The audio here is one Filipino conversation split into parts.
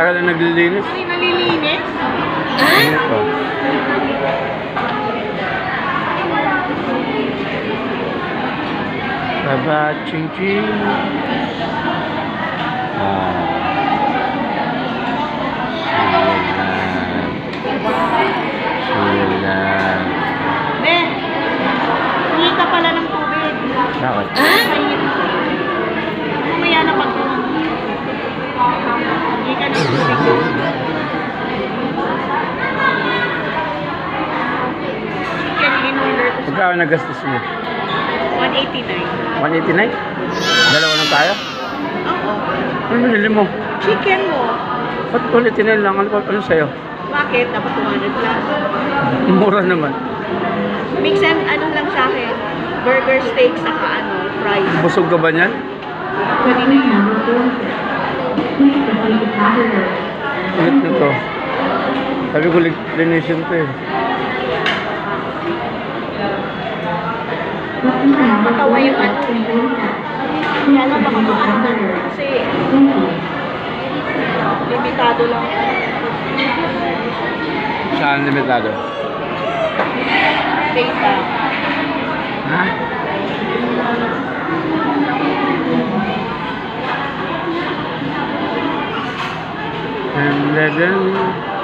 naglilinis. Ay, nalilinis? Ano pa? Baba, ching ching. Pagkano nagastos mo? 189. 189? Dalawa lang tayo? Oo. Ano binili mo? Chicken mo. Ba't 189 lang? Ano, ano sa'yo? Bakit? Dapat 200 plus. Mura naman. Mix and ano lang sa akin. Burger steak saka ano, fries. Busog ka ba niyan? Pwede na yan. Ulit na to. Sabi ko, linisin to eh. Matawa yung ano. Kaya lang baka maano. Kasi limitado lang. Saan limitado? Data. Ha? Eleven.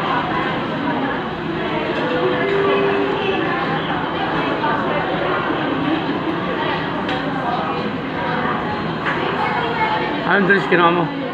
Anong dress kinuha mo?